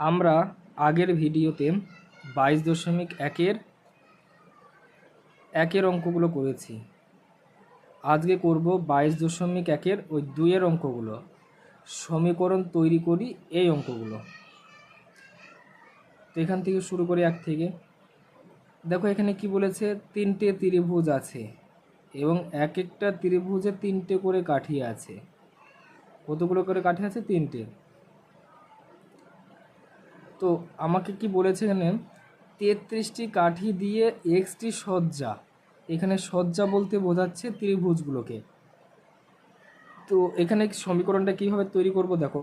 আমরা আগের ভিডিওতে বাইশ দশমিক একের একের অঙ্কগুলো করেছি। আজকে করব বাইশ দশমিক একের ওই দুইয়ের অঙ্কগুলো। সমীকরণ তৈরি করি এই অঙ্কগুলো। তো এখান থেকে শুরু করি এক থেকে। দেখো এখানে কি বলেছে? তিনটে ত্রিভুজ আছে এবং এক একটা ত্রিভুজে তিনটে করে কাঠি আছে। কতগুলো করে কাঠি আছে? তিনটে। তো আমাকে কি বলেছে এখানে? তেত্রিশটি কাঠি দিয়ে এক্সটি সজ্জা। এখানে সজ্জা বলতে বোঝাচ্ছে ত্রিভুজগুলোকে। তো এখানে সমীকরণটা কীভাবে তৈরি করব দেখো।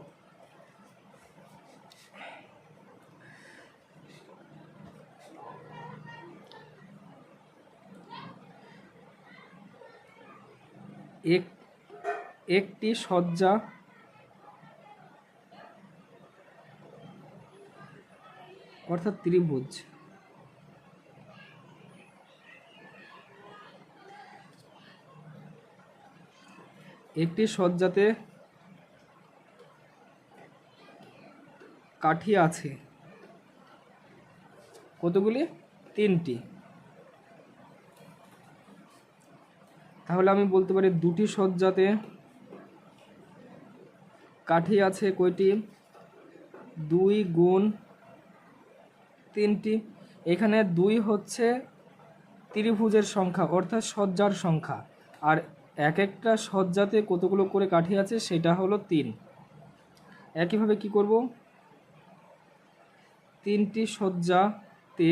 এক, একটি সজ্জা অর্থাৎ ত্রিভুজ। একটি সজ্জাতে কাঠি আছে। কতগুলি? তিনটি। তাহলে আমি বলতে পারি দুটি সজ্জাতে কাঠি আছে কয়টি? দুই গুণ তিনটি। এখানে দুই হচ্ছে ত্রিভুজের সংখ্যা, অর্থাৎ সজ্জার সংখ্যা। আর এক একটা সজ্জাতে কতগুলো করে কাঠি আছে, সেটা হলো তিন। একইভাবে কি করব? তিনটি সজ্জাতে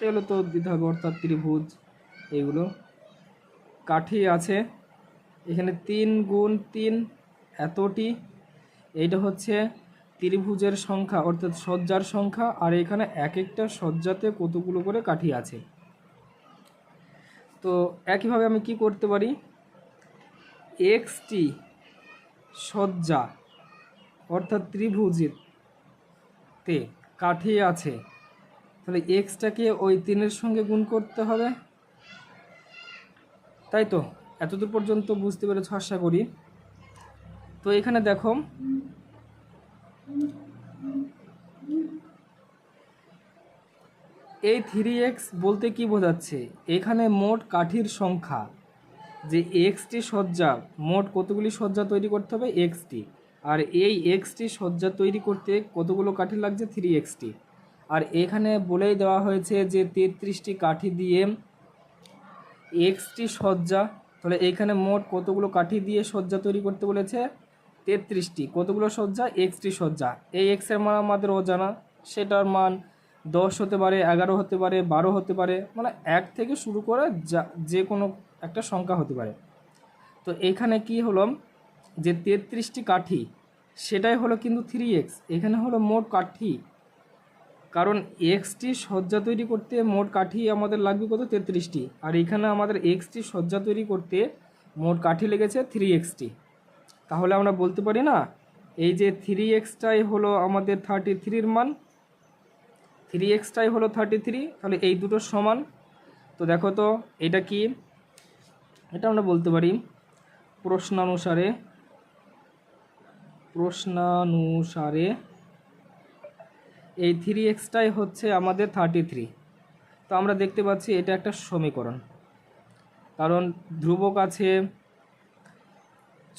এগুলো তো দিতে হবে, অর্থাৎ ত্রিভুজ, এগুলো কাঠি আছে। এখানে তিন গুণ তিন এতটি। এইটা হচ্ছে ত্রিভুজের সংখ্যা, অর্থাৎ সজ্জার সংখ্যা, আর এখানে এক একটা সজ্জাতে কতগুলো করে কাঠি আছে। তো একইভাবে আমি কি করতে পারি? এক্সটি সজ্জা, অর্থাৎ ত্রিভুজের তে কাঠি আছে। তাহলে এক্সটাকে ওই তিনের সঙ্গে গুণ করতে হবে। তাই তো? এতদূর পর্যন্ত বুঝতে পেরেছ, আশা করি। তো এখানে দেখো এই থ্রি এক্স বলতে কি বোঝাচ্ছে? এখানে মোট কাঠির সংখ্যা। যে এক্সটি সজ্জা, মোট কতগুলি সজ্জা তৈরি করতে হবে? এক্সটি। আর এই এক্সটি সজ্জা তৈরি করতে কতগুলো কাঠি লাগছে? Three XT. আর এখানে বলেই দেওয়া হয়েছে যে তেত্রিশটি কাঠি দিয়ে এক্সটি সজ্জা, তাহলে এইখানে মোট কতগুলো কাঠি দিয়ে সজ্জা তৈরি করতে বলেছে? তেত্রিশটি। কতগুলো সজ্জা এক্সটি সজ্জা এই এক্সের মান আমাদের অজানা। সেটার মান দশ হতে পারে, এগারো হতে পারে, বারো হতে পারে মানে এক থেকে শুরু করে যা, যে কোনো একটা সংখ্যা হতে পারে। তো এখানে কি হলো? যে তেত্রিশটি কাঠি, সেটাই হলো কিন্তু থ্রি এক্স এখানে হলো মোট কাঠি। কারণ এক্সটি সজ্জা তৈরি করতে মোট কাঠি আমাদের লাগবে কত? তেত্রিশটি। আর এখানে আমাদের এক্সটি সজ্জা তৈরি করতে মোট কাঠি লেগেছে থ্রি এক্সটি তাহলে আমরা বলতে পারি না, এই যে থ্রি এক্সটাই হলো আমাদের থার্টি থ্রির মান থ্রি এক্সটাই হলো থার্টি থ্রি তাহলে এই দুটোর সমান, তো দেখো তো, এটা কি? এটা আমরা বলতে পারি প্রশ্নানুসারে প্রশ্নানুসারে এই থ্রি এক্সটাই হচ্ছে আমাদের থার্টি থ্রি তো আমরা দেখতে পাচ্ছি এটা একটা সমীকরণ, কারণ ধ্রুবক আছে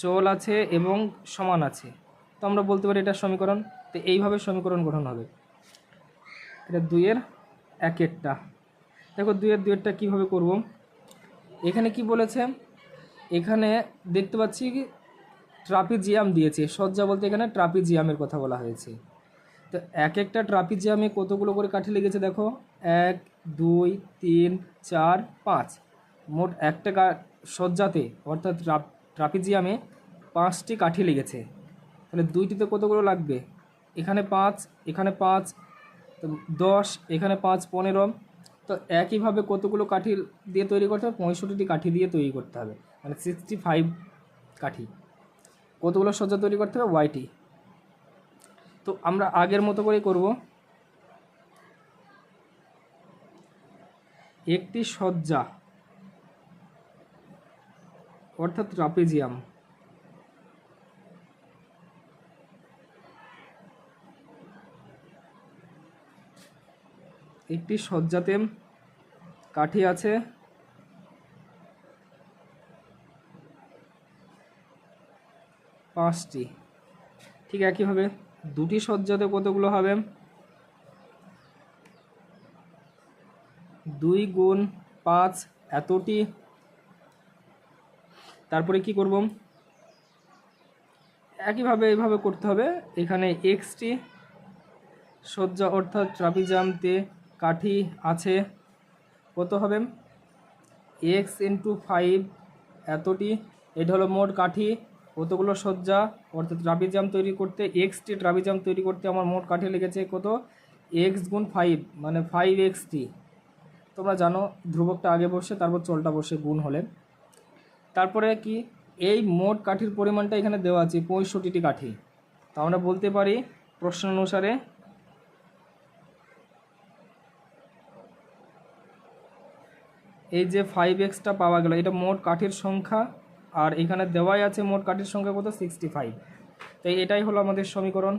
চল আছে এবং সমান আছে। তো আমরা বলতে পারি এটা সমীকরণ। তো এইভাবে সমীকরণ গঠন হবে। এটা দুইয়ের একেরটা। দেখো দুইয়ের দুইয়েরটা কীভাবে করব? এখানে কি বলেছে? এখানে দেখতে পাচ্ছি ট্রাপিজিয়াম দিয়েছে। সজ্জা বলতে এখানে ট্রাপিজিয়ামের কথা বলা হয়েছে। তো এক একটা ট্রাপিজিয়ামে কতগুলো করে কাঠি লেগেছে দেখো? এক, দুই, তিন, চার, পাঁচ। মোট একটা সজ্জাতে, অর্থাৎ ট্রাপিজিয়ামে পাঁচটি কাঠি লেগেছে। তাহলে দুইটিতে কতগুলো লাগবে? এখানে পাঁচ এখানে পাঁচ, তো দশ, এখানে পাঁচ, পনেরো। তো একইভাবে কতগুলো কাঠি দিয়ে তৈরি করতে হবে? পঁয়ষট্টিটি কাঠি দিয়ে তৈরি করতে হবে। মানে সিক্সটি ফাইভ কাঠি। কতগুলো সজ্জা তৈরি করতে হবে? ওয়াইটি তো আমরা আগের মতো করেই করব। একটি সজ্জা। অর্থাৎ ট্রাপিজিয়াম। একটি শয্যাতে কাঠি আছে। পাঁচটি। ঠিক একইভাবে দুটি শয্যাতে কতগুলো হবে? দুই গুণ পাঁচ এতটি তারপরে কি করব? একইভাবে এইভাবে করতে হবে। এখানে এক্সটি শয্যা অর্থাৎ ট্রাপিজামতে কাঠি আছে। কত হবে? এক্স ইন্টু ফাইভ এতটি। এটা হলো মোট কাঠি। কতগুলো শয্যা অর্থাৎ ট্রাপিজাম তৈরি করতে এক্সটি ট্রাপিজাম তৈরি করতে আমার মোট কাঠি লেগেছে কত? এক্স গুণ ফাইভ মানে ফাইভ এক্সটি তোমরা জানো, ধ্রুবকটা আগে বসে, তারপর চলটা বসে গুণ হলে। তারপরে কি, এই মোট কাঠির পরিমাণটা এখানে দেওয়া আছে, পঁয়ষট্টিটি কাঠি। তো আমরা বলতে পারি, প্রশ্ন অনুসারে এই যে ফাইভ এক্সটা পাওয়া গেল, এটা মোট কাঠির সংখ্যা, আর এখানে দেওয়াই আছে মোট কাঠির সংখ্যা কত সিক্সটি ফাইভ তাই এটাই হলো আমাদের সমীকরণ।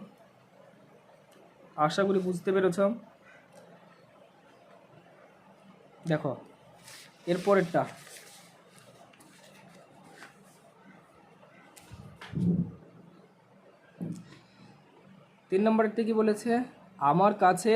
আশা করি বুঝতে পেরেছ। দেখো এরপরেরটা তিন নম্বরটা কি বলেছে? আমার কাছে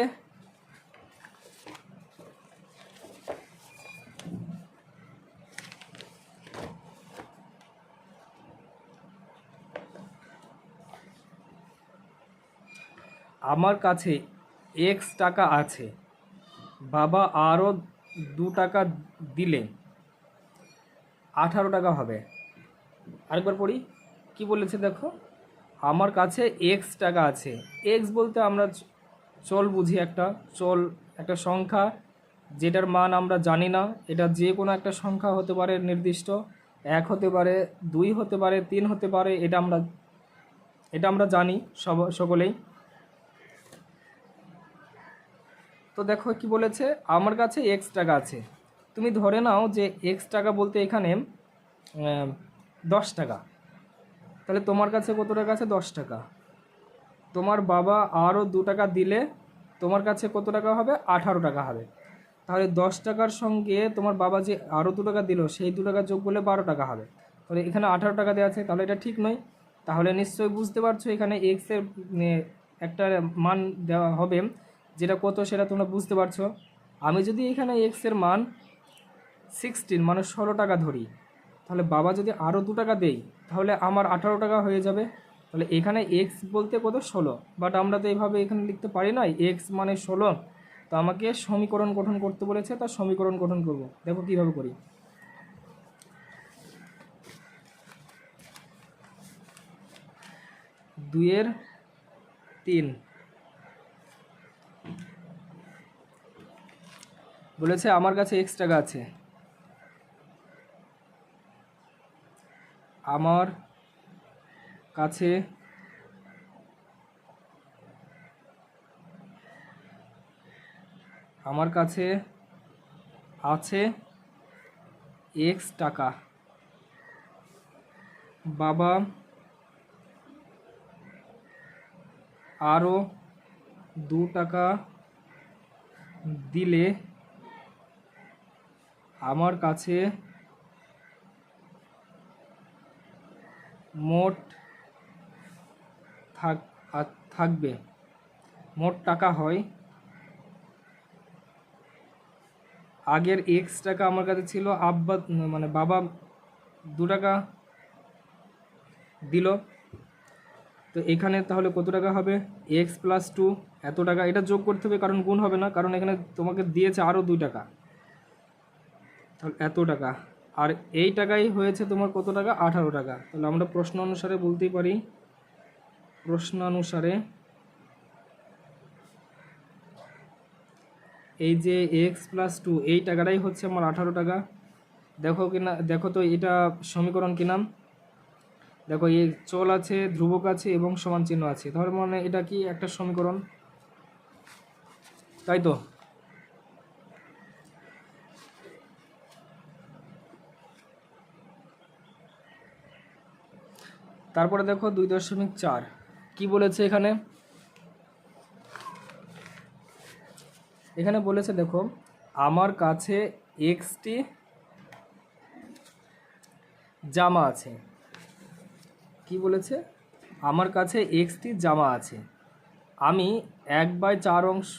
আমার কাছে এক্স টাকা আছে। বাবা আরও দু টাকা দিলে আঠারো টাকা হবে। আরেকবার পড়ি। কি বলেছে দেখো? আমার কাছে এক্স টাকা আছে। এক্স বলতে আমরা চল বুঝি একটা, চল একটা সংখ্যা, যেটার মান আমরা জানি না। এটা যে কোনো একটা সংখ্যা হতে পারে নির্দিষ্ট। এক হতে পারে, দুই হতে পারে, তিন হতে পারে, এটা আমরা এটা আমরা জানি সব, সকলেই। তো দেখো কি বলেছে, আমার কাছে এক্স টাকা আছে। তুমি ধরে নাও যে এক্স টাকা বলতে এখানে দশ টাকা। তাহলে তোমার কাছে কত টাকা আছে? দশ টাকা। তোমার বাবা আরও দু টাকা দিলে তোমার কাছে কত টাকা হবে? আঠারো টাকা হবে। তাহলে দশ টাকার সঙ্গে তোমার বাবা যে আরও দু টাকা দিল, সেই দু টাকা যোগ করলে বারো টাকা হবে। তাহলে এখানে আঠারো টাকা দেওয়া আছে, তাহলে এটা ঠিক নয়। তাহলে নিশ্চয়ই বুঝতে পারছ, এখানে এক্সের একটা মান দেওয়া হবে, যেটা কত সেটা তোমরা বুঝতে পারছ। আমি যদি এখানে এক্সের মান সিক্সটিন মানে ষোলো টাকা ধরি তাহলে বাবা যদি আরও দু টাকা দেই, তাহলে আমার আঠারো টাকা হয়ে যাবে। তাহলে এখানে এক্স বলতে কত? ষোলো। বাট আমরা তো এইভাবে এখানে লিখতে পারি না এক্স মানে ষোলো। তো আমাকে সমীকরণ গঠন করতে বলেছে তার সমীকরণ গঠন করব। দেখো কীভাবে করি। দুইয়ের তিন। বলেছে আমার কাছে এক্স টাকা আছে। আমার কাছে আমার কাছে আছে এক্স টাকা। বাবা আরও দু টাকা দিলে আমার কাছে মোট থাক থাকবে। মোট টাকা হয়, আগের এক্স টাকা আমার কাছে ছিল, আব্বা মানে বাবা দু টাকা দিল। তো এখানে তাহলে কত টাকা হবে? এক্স প্লাস টু এত টাকা। এটা যোগ করতে হবে, কারণ গুণ হবে না, কারণ এখানে তোমাকে দিয়েছে আরও দুই টাকা। তাহলে এত টাকা। আর এই টাকাই হয়েছে তোমার কত টাকা? আঠারো টাকা। তাহলে আমরা প্রশ্ন অনুসারে বলতেই পারি। প্রশ্নানুসারে এই যে এক্স প্লাস টু এই টাকাটাই হচ্ছে আমার আঠারো টাকা। দেখো কিনা, দেখো তো এটা সমীকরণ কি নাম দেখো এই চল আছে, ধ্রুবক আছে এবং সমান চিহ্ন আছে। তাহলে মানে এটা কি একটা সমীকরণ? তাই তো? তারপরে দেখো দুই দশমিক চার। কি বলেছে এখানে? এখানে বলেছে দেখো, আমার কাছে এক্সটি জামা আছে। কি বলেছে? আমার কাছে এক্সটি জামা আছে। আমি এক বাই চার অংশ